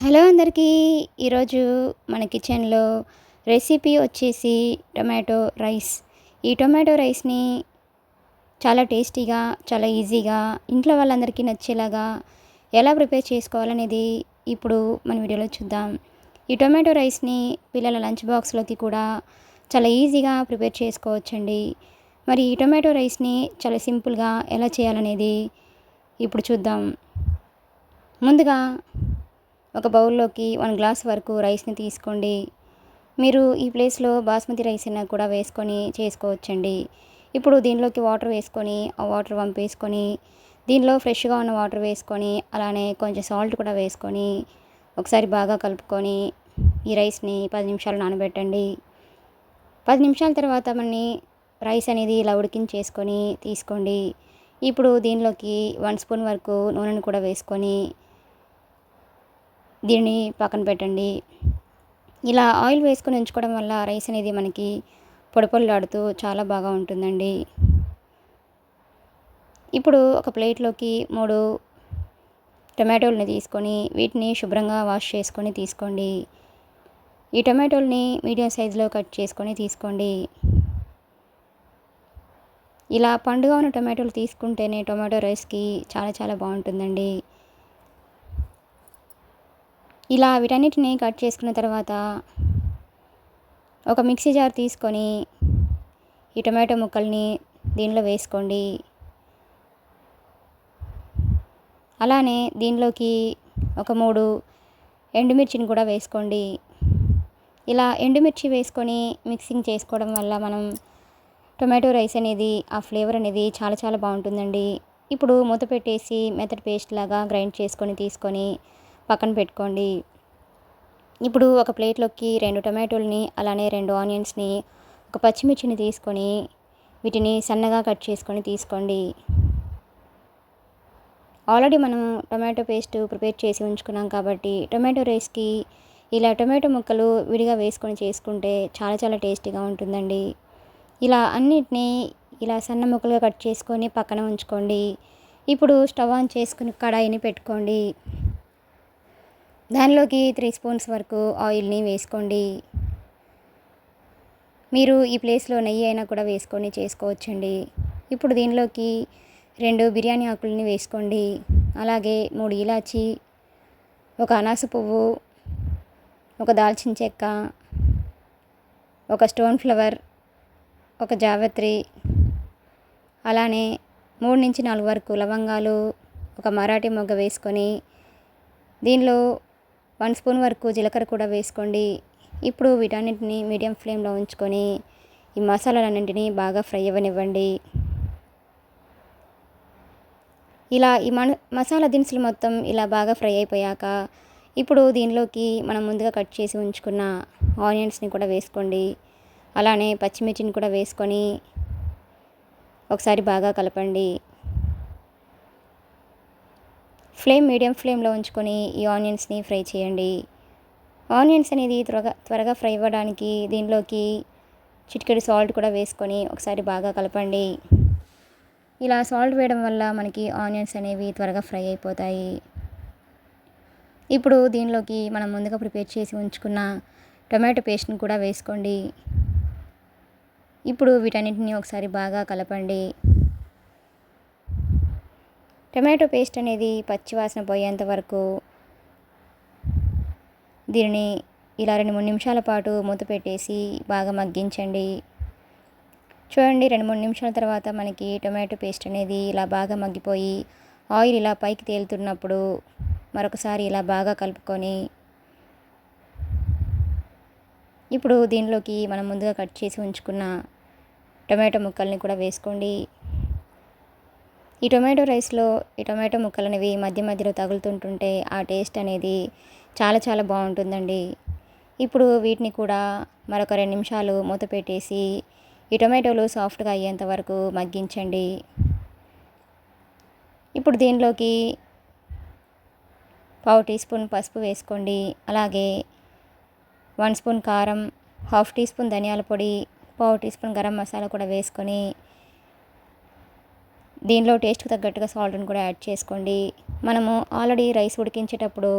Hello అందరికీ. ఈరోజు మన కిచెన్లో రెసిపీ వచ్చేసి టొమాటో రైస్. ఈ టొమాటో రైస్ని చాలా టేస్టీగా చాలా ఈజీగా ఇంట్లో వాళ్ళందరికీ నచ్చేలాగా ఎలా ప్రిపేర్ చేసుకోవాలనేది ఇప్పుడు మన వీడియోలో చూద్దాం. ఈ టొమాటో రైస్ని పిల్లల లంచ్ బాక్స్లోకి కూడా చాలా ఈజీగా ప్రిపేర్ చేసుకోవచ్చండి. మరి ఈ టొమాటో రైస్ని చాలా సింపుల్గా ఎలా చేయాలనేది ఇప్పుడు చూద్దాం. ముందుగా ఒక బౌల్లోకి వన్ గ్లాస్ వరకు రైస్ని తీసుకోండి. మీరు ఈ ప్లేస్లో బాస్మతి రైస్ అయినా కూడా వేసుకొని చేసుకోవచ్చండి. ఇప్పుడు దీనిలోకి వాటర్ వేసుకొని ఆ వాటర్ పంపేసుకొని దీనిలో ఫ్రెష్గా ఉన్న వాటర్ వేసుకొని అలానే కొంచెం సాల్ట్ కూడా వేసుకొని ఒకసారి బాగా కలుపుకొని ఈ రైస్ని పది నిమిషాలు నానబెట్టండి. పది నిమిషాల తర్వాత మళ్ళీ రైస్ అనేది ఇలా ఉడికించేసుకొని తీసుకోండి. ఇప్పుడు దీనిలోకి వన్ స్పూన్ వరకు నూనెను కూడా వేసుకొని దీన్ని పక్కన పెట్టండి. ఇలా ఆయిల్ వేసుకొని ఉంచుకోవడం వల్ల రైస్ అనేది మనకి పొడిపొల్లాడుతూ చాలా బాగా ఉంటుందండి. ఇప్పుడు ఒక ప్లేట్లోకి మూడు టమాటోల్ని తీసుకొని వీటిని శుభ్రంగా వాష్ చేసుకొని తీసుకోండి. ఈ టమాటోల్ని మీడియం సైజులో కట్ చేసుకొని తీసుకోండి. ఇలా పండుగ ఉన్న టమాటోలు తీసుకుంటేనే టొమాటో రైస్కి చాలా చాలా బాగుంటుందండి. ఇలా వీటన్నిటిని కట్ చేసుకున్న తర్వాత ఒక మిక్సీ జార్ తీసుకొని ఈ టొమాటో ముక్కల్ని దీనిలో వేసుకోండి. అలానే దీనిలోకి ఒక మూడు ఎండుమిర్చిని కూడా వేసుకోండి. ఇలా ఎండుమిర్చి వేసుకొని మిక్సింగ్ చేసుకోవడం వల్ల మనం టొమాటో రైస్ అనేది ఆ ఫ్లేవర్ అనేది చాలా చాలా బాగుంటుందండి. ఇప్పుడు మూత పెట్టేసి మెథడ్ పేస్ట్ లాగా గ్రైండ్ చేసుకొని తీసుకొని పక్కన పెట్టుకోండి. ఇప్పుడు ఒక ప్లేట్లోకి రెండు టొమాటోల్ని అలానే రెండు ఆనియన్స్ని ఒక పచ్చిమిర్చిని తీసుకొని వీటిని సన్నగా కట్ చేసుకొని తీసుకోండి. ఆల్రెడీ మనం టొమాటో పేస్ట్ ప్రిపేర్ చేసి ఉంచుకున్నాం కాబట్టి టొమాటో రైస్కి ఇలా టొమాటో ముక్కలు విడిగా వేసుకొని చేసుకుంటే చాలా చాలా టేస్టీగా ఉంటుందండి. ఇలా అన్నిటినీ ఇలా సన్న ముక్కలుగా కట్ చేసుకొని పక్కన ఉంచుకోండి. ఇప్పుడు స్టవ్ ఆన్ చేసుకుని కడాయిని పెట్టుకోండి. దానిలోకి త్రీ స్పూన్స్ వరకు ఆయిల్ని వేసుకోండి. మీరు ఈ ప్లేస్లో నెయ్యి అయినా కూడా వేసుకొని చేసుకోవచ్చండి. ఇప్పుడు దీనిలోకి రెండు బిర్యానీ ఆకుల్ని వేసుకోండి. అలాగే మూడు ఇలాచి ఒక అనాస పువ్వు ఒక దాల్చిన చెక్క ఒక స్టోన్ ఫ్లవర్ ఒక జావత్రి అలానే మూడు నుంచి నాలుగు వరకు లవంగాలు ఒక మరాఠీ మొగ్గ వేసుకొని దీనిలో వన్ స్పూన్ వరకు జీలకర్ర కూడా వేసుకోండి. ఇప్పుడు వీటన్నింటిని మీడియం ఫ్లేమ్లో ఉంచుకొని ఈ మసాలాలన్నింటినీ బాగా ఫ్రై అవ్వనివ్వండి. ఇలా ఈ మన మసాలా దినుసులు మొత్తం ఇలా బాగా ఫ్రై అయిపోయాక ఇప్పుడు దీనిలోకి మనం ముందుగా కట్ చేసి ఉంచుకున్న ఆనియన్స్ని కూడా వేసుకోండి. అలానే పచ్చిమిర్చిని కూడా వేసుకొని ఒకసారి బాగా కలపండి. ఫ్లేమ్ మీడియం ఫ్లేమ్లో ఉంచుకొని ఈ ఆనియన్స్ని ఫ్రై చేయండి. ఆనియన్స్ అనేది త్వరగా త్వరగా ఫ్రై అవ్వడానికి దీనిలోకి చిటికెడు సాల్ట్ కూడా వేసుకొని ఒకసారి బాగా కలపండి. ఇలా సాల్ట్ వేయడం వల్ల మనకి ఆనియన్స్ అనేవి త్వరగా ఫ్రై అయిపోతాయి. ఇప్పుడు దీనిలోకి మనం ముందుగా ప్రిపేర్ చేసి ఉంచుకున్న టొమాటో పేస్ట్ని కూడా వేసుకోండి. ఇప్పుడు వీటన్నింటినీ ఒకసారి బాగా కలపండి. టమాటో పేస్ట్ అనేది పచ్చివాసన పోయేంత వరకు దీనిని ఇలా రెండు మూడు నిమిషాల పాటు మూత పెట్టేసి బాగా మగ్గించండి. చూడండి రెండు మూడు నిమిషాల తర్వాత మనకి టొమాటో పేస్ట్ అనేది ఇలా బాగా మగ్గిపోయి ఆయిల్ ఇలా పైకి తేలుతున్నప్పుడు మరొకసారి ఇలా బాగా కలుపుకొని ఇప్పుడు దీనిలోకి మనం ముందుగా కట్ చేసి ఉంచుకున్న టొమాటో ముక్కల్ని కూడా వేసుకోండి. ఈ టొమాటో రైస్లో ఈ టొమాటో ముక్కలు అనేవి మధ్య మధ్యలో తగులుతుంటుంటే ఆ టేస్ట్ అనేది చాలా చాలా బాగుంటుందండి. ఇప్పుడు వీటిని కూడా మరొక రెండు నిమిషాలు మూత పెట్టేసి ఈ టొమాటోలు సాఫ్ట్గా అయ్యేంత వరకు మగ్గించండి. ఇప్పుడు దీనిలోకి పావు టీ స్పూన్ పసుపు వేసుకోండి. అలాగే వన్ స్పూన్ కారం హాఫ్ టీ స్పూన్ ధనియాల పొడి పావు టీ స్పూన్ గరం మసాలా కూడా వేసుకొని దీనిలో టేస్ట్కి తగ్గట్టుగా సాల్ట్ని కూడా యాడ్ చేసుకోండి. మనము ఆల్రెడీ రైస్ ఉడికించేటప్పుడు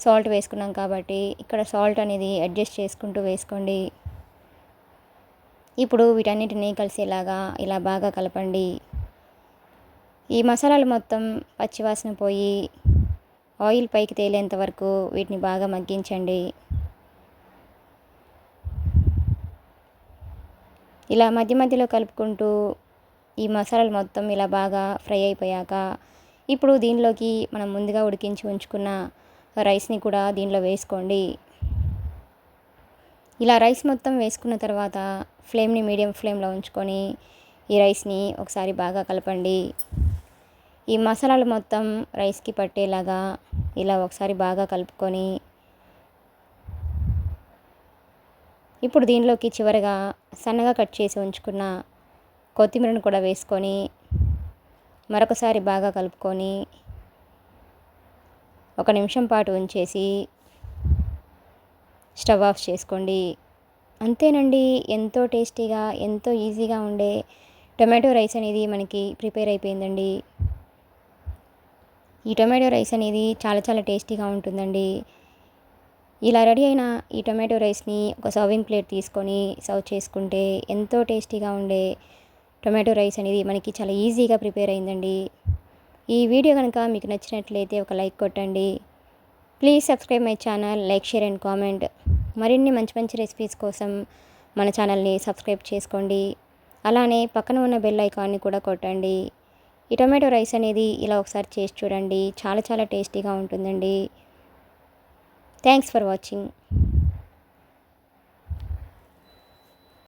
సాల్ట్ వేసుకున్నాం కాబట్టి ఇక్కడ సాల్ట్ అనేది అడ్జస్ట్ చేసుకుంటూ వేసుకోండి. ఇప్పుడు వీటన్నిటిని కలిసేలాగా ఇలా బాగా కలపండి. ఈ మసాలాలు మొత్తం పచ్చివాసన పోయి ఆయిల్ పైకి తేలేంత వరకు వీటిని బాగా మగ్గించండి. ఇలా మధ్య మధ్యలో కలుపుకుంటూ ఈ మసాలాలు మొత్తం ఇలా బాగా ఫ్రై అయిపోయాక ఇప్పుడు దీనిలోకి మనం ముందుగా ఉడికించి ఉంచుకున్న రైస్ని కూడా దీనిలో వేసుకోండి. ఇలా రైస్ మొత్తం వేసుకున్న తర్వాత ఫ్లేమ్ని మీడియం ఫ్లేమ్లో ఉంచుకొని ఈ రైస్ని ఒకసారి బాగా కలపండి. ఈ మసాలాలు మొత్తం రైస్కి పట్టేలాగా ఇలా ఒకసారి బాగా కలుపుకొని ఇప్పుడు దీనిలోకి చివరగా సన్నగా కట్ చేసి ఉంచుకున్న కొత్తిమీరను కూడా వేసుకొని మరొకసారి బాగా కలుపుకొని ఒక నిమిషం పాటు ఉంచేసి స్టవ్ ఆఫ్ చేసుకోండి. అంతేనండి ఎంతో టేస్టీగా ఎంతో ఈజీగా ఉండే టొమాటో రైస్ అనేది మనకి ప్రిపేర్ అయిపోయిందండి. ఈ టొమాటో రైస్ అనేది చాలా చాలా టేస్టీగా ఉంటుందండి. ఇలా రెడీ అయిన ఈ టొమాటో రైస్ని ఒక సర్వింగ్ ప్లేట్ తీసుకొని సర్వ్ చేసుకుంటే ఎంతో టేస్టీగా ఉండే టొమాటో రైస్ అనేది మనకి చాలా ఈజీగా ప్రిపేర్ అయిందండి. ఈ వీడియో కనుక మీకు నచ్చినట్లయితే ఒక లైక్ కొట్టండి. Please subscribe my channel like share and comment. మరిన్ని మంచి మంచి రెసిపీస్ కోసం మన ఛానల్ని సబ్స్క్రైబ్ చేసుకోండి. అలానే పక్కన ఉన్న బెల్ ఐకాన్ని కూడా కొట్టండి. ఈ టొమాటో రైస్ అనేది ఇలా ఒకసారి చేసి చూడండి. చాలా చాలా టేస్టీగా ఉంటుందండి. Thanks for watching